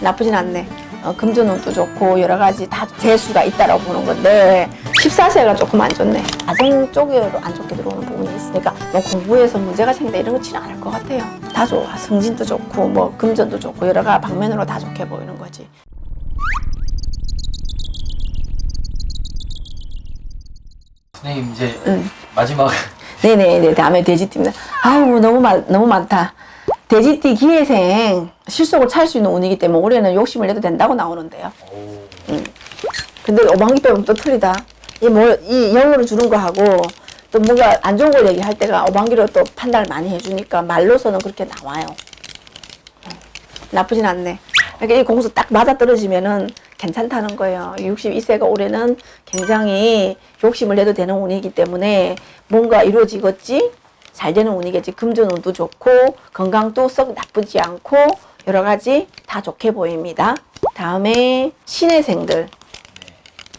나쁘진 않네. 어, 금전운도 좋고 여러 가지 다 재수가 있다라고 보는 건데 14세가 조금 안 좋네. 가정 쪽으로 안 좋게 들어오는 부분이 있으니까 뭐 공부에서 문제가 생긴다 이런 거 치는 않을 것 같아요. 다 좋아. 승진도 좋고 뭐 금전도 좋고 여러 가지 방면으로 다 좋게 보이는 거지. 선생님 이제 응. 마지막 네네네 다음에 돼지띠입니다. 아우 너무 많 너무 많다. 돼지띠 기회생 실속을 찰 수 있는 운이기 때문에 올해는 욕심을 내도 된다고 나오는데요. 오, 근데 오방기 빼면 또 틀리다. 이뭐이 영어로 주는 거 하고 또 뭔가 안 좋은 걸 얘기할 때가 오방기로 또 판단을 많이 해주니까 말로서는 그렇게 나와요. 어, 나쁘진 않네. 그러니까 이 공수 딱 맞아 떨어지면은 괜찮다는 거예요. 62세가 올해는 굉장히 욕심을 내도 되는 운이기 때문에 뭔가 이루어지겠지? 잘 되는 운이겠지. 금전운도 좋고 건강도 썩 나쁘지 않고 여러 가지 다 좋게 보입니다. 다음에 신혜생들.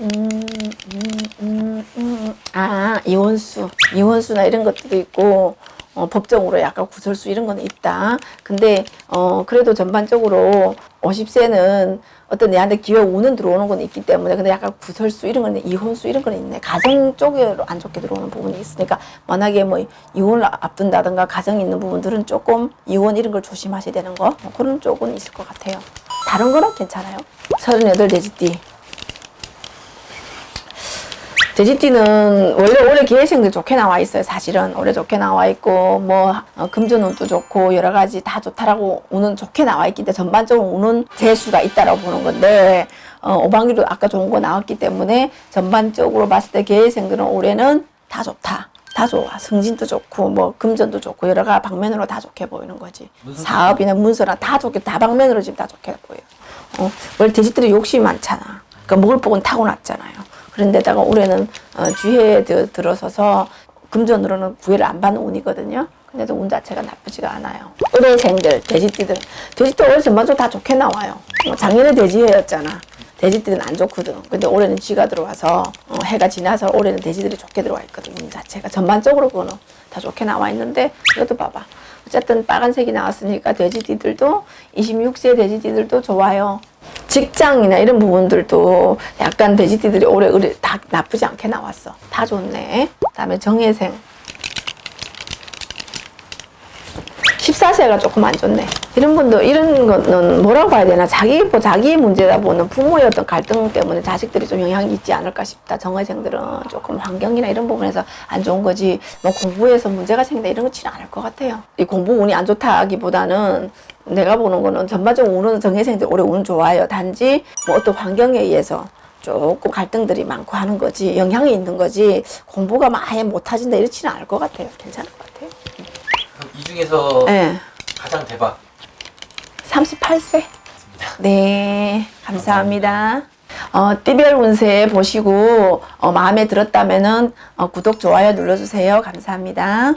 음, 음, 음, 음. 아, 이혼수. 이혼수나 이런 것들도 있고, 어, 법정으로 약간 구설수 이런 거는 있다. 근데, 어, 그래도 전반적으로 50세는 어떤 내한테 기회 운은 들어오는 건 있기 때문에, 근데 약간 구설수 이런 거는 이혼수 이런 거는 있네. 가정 쪽으로 안 좋게 들어오는 부분이 있으니까, 만약에 뭐 이혼을 앞둔다든가 가정이 있는 부분들은 조금 이혼 이런 걸 조심하셔야 되는 거, 뭐 그런 쪽은 있을 것 같아요. 다른 거는 괜찮아요. 38 돼지띠. 돼지띠는 원래 올해 기회생들 좋게 나와 있어요. 사실은 올해 좋게 나와 있고 뭐 어, 금전운도 좋고 여러 가지 다 좋다라고 운은 좋게 나와 있기 때문에 전반적으로 운은 재수가 있다라고 보는 건데 어, 오방기로 아까 좋은 거 나왔기 때문에 전반적으로 봤을 때 기회생들은 올해는 다 좋다. 다 좋아. 승진도 좋고 뭐 금전도 좋고 여러 가지 방면으로 다 좋게 보이는 거지. 사업이나 문서나 다 좋게 다 방면으로 지금 다 좋게 보여. 어, 원래 돼지들이 욕심이 많잖아. 그러니까 먹을 복은 타고났잖아요. 그런데다가 올해는 어, 쥐해에 들- 들어서서 금전으로는 구애를 안 받는 운이거든요. 근데도 운 자체가 나쁘지가 않아요. 의뢰생들, 돼지띠들. 돼지띠 올해 전반적으로 다 좋게 나와요. 어, 작년에 돼지해였잖아. 돼지띠는 안 좋거든. 근데 올해는 쥐가 들어와서 어, 해가 지나서 올해는 돼지들이 좋게 들어와 있거든. 운 자체가 전반적으로 그거는 다 좋게 나와 있는데 이것도 봐봐. 어쨌든 빨간색이 나왔으니까 돼지띠들도 26세 돼지띠들도 좋아요. 직장이나 이런 부분들도 약간 돼지띠들이 올해 의뢰 다 나쁘지 않게 나왔어. 다 좋네. 그다음에 정혜생. 14세가 조금 안 좋네. 이런 분도 이런 거는 뭐라고 봐야 되나? 자기 뭐 자기 문제다 보는 부모의 어떤 갈등 때문에 자식들이 좀 영향이 있지 않을까 싶다. 정의생들은 조금 환경이나 이런 부분에서 안 좋은 거지. 뭐 공부에서 문제가 생긴다 이런 거 치는 않을 것 같아요. 이 공부 운이 안 좋다기보다는 내가 보는 거는 전반적으로 운은 정혜생들 올해 운 좋아요. 단지 뭐 어떤 환경에 의해서 조금 갈등들이 많고 하는 거지 영향이 있는 거지 공부가 막 아예 못하진다 이렇지는 않을 것 같아요. 같아요. 중에서 네. 가장 대박 38세. 네, 감사합니다. 어, 띠별 운세 보시고 어, 마음에 들었다면 은 어, 구독, 좋아요 눌러주세요. 감사합니다.